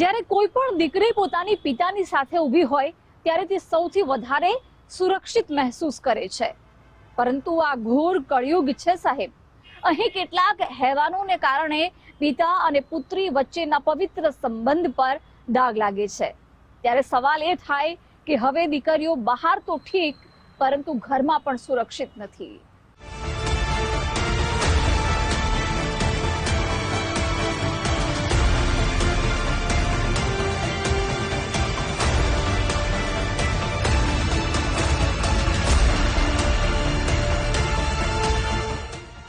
જ્યારે કોઈ પણ દીકરી પોતાની પિતાની સાથે ઊભી હોય, ત્યારે તે સૌથી વધારે સુરક્ષિત મહેસૂસ કરે છે. પરંતુ આ ઘોર કળિયુગ છે સાહેબ. અહીં કેટલાક હેવાનોને કારણે પિતા અને પુત્રી વચ્ચેના પવિત્ર સંબંધ પર દાગ લાગે છે. ત્યારે સવાલ એ થાય કે હવે દીકરીઓ બહાર તો ઠીક, પરંતુ ઘરમાં પણ સુરક્ષિત નથી.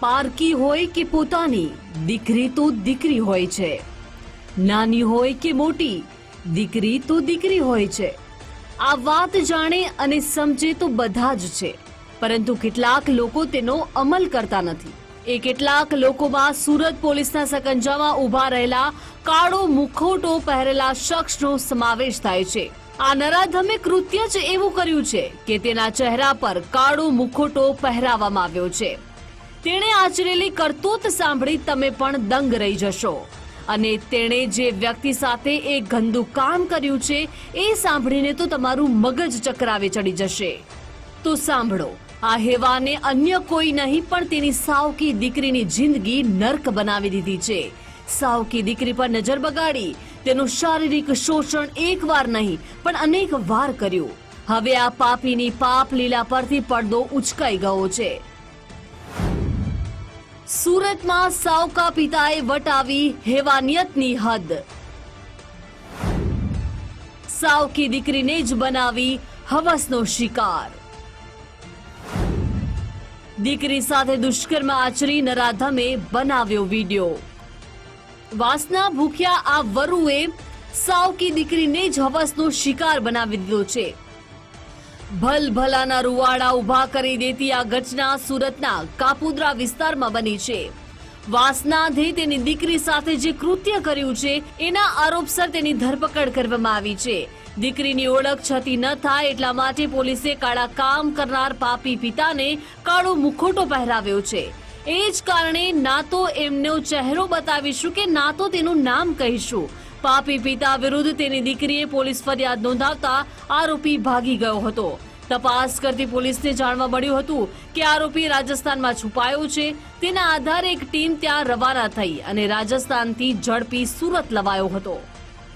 પારકી હોય કે પોતાની, દીકરી તો દીકરી હોય છે. નાની હોય કે મોટી, દીકરી તો દીકરી હોય છે. આ વાત જાણે અને સમજે તો બધા જ છે, પરંતુ કેટલાક લોકો તેનો અમલ કરતા નથી. એ કેટલાક લોકોમાં સુરત પોલીસના સકંજામાં ઊભા રહેલા કાળો મુખોટો પહેરેલા શખ્સનો સમાવેશ થાય છે. આ નરાધમે કૃત્ય જ એવું કર્યું છે કે તેના ચહેરા પર કાળો મુખોટો પહેરાવવામાં આવ્યો છે. તેણે આચરેલી કરતૂત સાંભળી તમે પણ દંગ રહી જશો. અને તેણે જે વ્યક્તિ સાથે એ ગંદુ કામ કર્યું છે, એ સાંભળીને તો તમારું મગજ ચક્રાવે ચડી જશે. તો સાંભળો, આ હેવાને અન્ય કોઈ નહીં, પણ તેની સાવકી દીકરીની જિંદગી નર્ક બનાવી દીધી છે. સાવકી દીકરી પર નજર બગાડી, તેનું શારીરિક શોષણ એકવાર નહીં, પણ અનેક વાર કર્યું. હવે આ પાપીની પાપ લીલા પરથી પડદો ઉચકાઈ ગયો છે. સુરતમાં સાવકા પિતાએ વટાવી હેવાનિયતની હદ. સાવકી દીકરીને જ બનાવી હવસનો શિકાર. દીકરી સાથે દુષ્કર્મ આચરી નરાધમે બનાવ્યો વિડિયો. વાસના ભૂખ્યા આ વરુએ સાવકી દીકરીને જ હવસનો શિકાર બનાવી દીધો છે. ભલભલાના રૂવાડા ઊભા કરી દેતી આ ઘટના સુરતના કાપુદ્રા વિસ્તારમાં બની છે. વાસનાધે તેની દીકરી સાથે જે કૃત્ય કર્યું છે, એના આરોપસર તેની ધરપકડ કરવામાં આવી છે. દીકરીની ઓળખ છતી ન થાય એટલા માટે પોલીસે કાળા કામ કરનાર પાપી પિતાને કાળો મુખોટો પહેરાવ્યો છે. એ જ કારણે ના તો એમનો ચહેરો બતાવીશું કે ના તો તેનું નામ કહીશું. પાપી પિતા વિરુદ્ધ તેની દીકરીએ પોલીસ ફરિયાદ નોંધાવતા આરોપી ભાગી ગયો હતો. તપાસ કરતી પોલીસને જાણવા મળ્યું હતું કે આરોપી રાજસ્થાનમાં છુપાયો છે. તેના આધારે એક ટીમ ત્યાં રવાના થઈ અને રાજસ્થાનથી ઝડપી સુરત લવાયો હતો.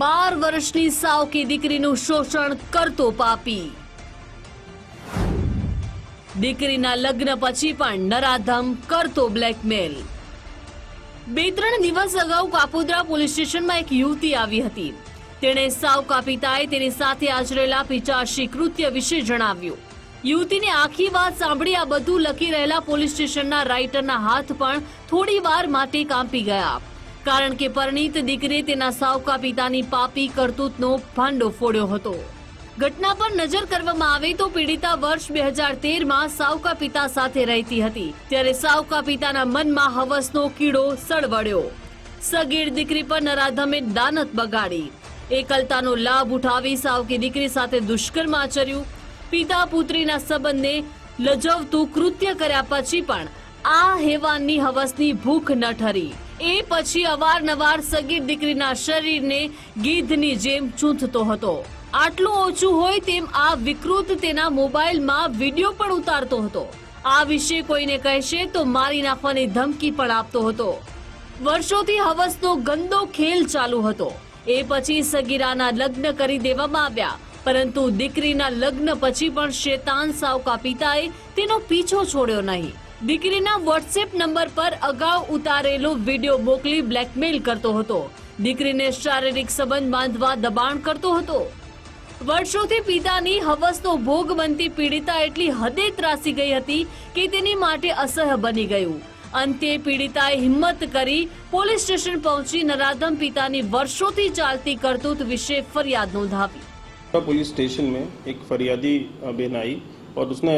બાર વર્ષની સાવકી દીકરીનું શોષણ કરતો પાપી. દીકરીના લગ્ન પછી પણ નરાધમ કરતો બ્લેકમેલ. બે ત્રણ દિવસ અગાઉ કાપોદ્રા પોલીસ સ્ટેશનમાં એક યુવતી આવી હતી. તેણે સાવ કાપિતાએ તેની સાથે આચરેલા પિચાશી કૃત્ય વિશે જણાવ્યું. યુવતીને આખી વાત સાંભળી આ બધું લખી રહેલા પોલીસ સ્ટેશનના રાઇટરના હાથ પણ થોડી વાર માટે કાંપી ગયા. કારણ કે પરિણીત દીકરીએ તેના સાવકા પિતાની પાપી કરતૂતનો ભાંડો ફોડ્યો હતો. ઘટના પર નજર કરવામાં આવે તો પીડિતા વર્ષ બે હજાર તેરમાં સાવકા પિતા સાથે રહેતી હતી. ત્યારે સાવકા પિતાના મનમાં હવસનો કીડો સળવડ્યો સગીર દીકરી પર નરાધમે દાનત બગાડી. એકલતાનો લાભ ઉઠાવી સાવકી દીકરી સાથે દુષ્કર્મ આચર્યું. પિતા પુત્રીના સંબંધને લજવતું કૃત્ય કર્યા પછી પણ આ હેવાનની હવસની ભૂખ ન ઠરી. એ પછી અવારનવાર સગીર દીકરીના શરીરને ગીધની જેમ ચૂંથતો હતો. આટલું ઓછું હોય તેમ આ વિકૃત તેના મોબાઈલમાં વીડિયો પણ ઉતારતો હતો. આ વિશે કોઈને કહેશે તો મારી નાખવાની ધમકી પણ આપતો હતો. વર્ષોથી હવસનો ગંદો ખેલ ચાલુ હતો. એ પછી સગીરાના લગ્ન કરી દેવામાં આવ્યા. પરંતુ દીકરીના લગ્ન પછી પણ શેતાન સાવકા પિતાએ તેનો પીછો છોડ્યો નહીં. દીકરીના વોટ્સએપ નંબર પર અગાઉ ઉતારેલો વીડિયો મોકલી બ્લેકમેલ કરતો હતો. દીકરીને શારીરિક સંબંધ બાંધવા દબાણ કરતો હતો. વર્ષોથી પિતાની હવસનો ભોગ બનતી પીડિતા એટલી હદે ત્રાસી ગઈ હતી કે તેની માટે અસહ્ય બની ગયું. અંતે પીડિતાએ હિંમત કરી પોલીસ સ્ટેશન પહોંચી નરાધમ પિતાની વર્ષોથી ચાલતી કરતૂત વિશે ફરિયાદ નોંધાવી. પોલીસ સ્ટેશન મેં એક ફરિયાદી બેન આવી और उसने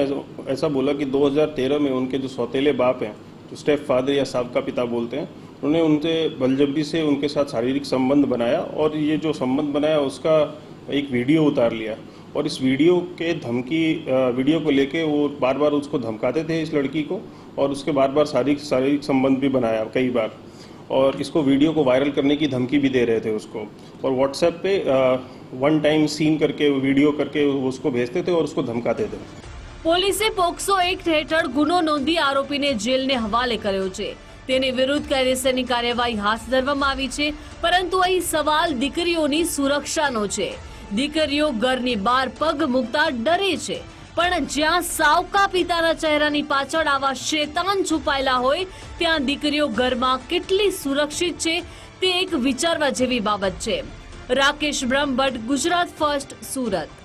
ऐसा- बोला कि 2013 में उनके जो सौतेले बाप हैं, जो स्टेप फादर या सबका पिता बोलते हैं, उन्होंने उनसे बलजबरी से उनके साथ शारीरिक संबंध बनाया और ये जो संबंध बनाया, उसका एक वीडियो उतार लिया। और इस वीडियो के धमकी वीडियो को लेके वो बार बार उसको धमकाते थे इस लड़की को और उसके बार बार शारीरिक शारीरिक संबंध भी बनाया कई बार। और इसको वीडियो को वायरल करने की धमकी भी दे रहे थे उसको। और व्हाट्सएप पे वन टाइम सीन करके, वीडियो करके उसको भेजते थे और उसको धमकाते थे। પોલીસે પોક્સો એક્ટ હેઠળ ગુનો નોંધી આરોપીને જેલને હવાલે કર્યો છે. તેની વિરુદ્ધ કાયદેસરની કાર્યવાહી હાથ ધરવામાં આવી છે, પરંતુ અહીં સવાલ દીકરીઓની સુરક્ષાનો છે. દીકરીઓ ઘરની બહાર પગ મૂકતા ડરે છે, પણ જ્યાં સાવકા પિતાના ચહેરાની પાછળ આવા શેતાન છુપાયેલા હોય, ત્યાં દીકરીઓ ઘરમાં કેટલી સુરક્ષિત છે, તે એક વિચારવા જેવી બાબત છે. રાકેશ બ્રહ્મભટ્ટ, ગુજરાત ફર્સ્ટ, સુરત.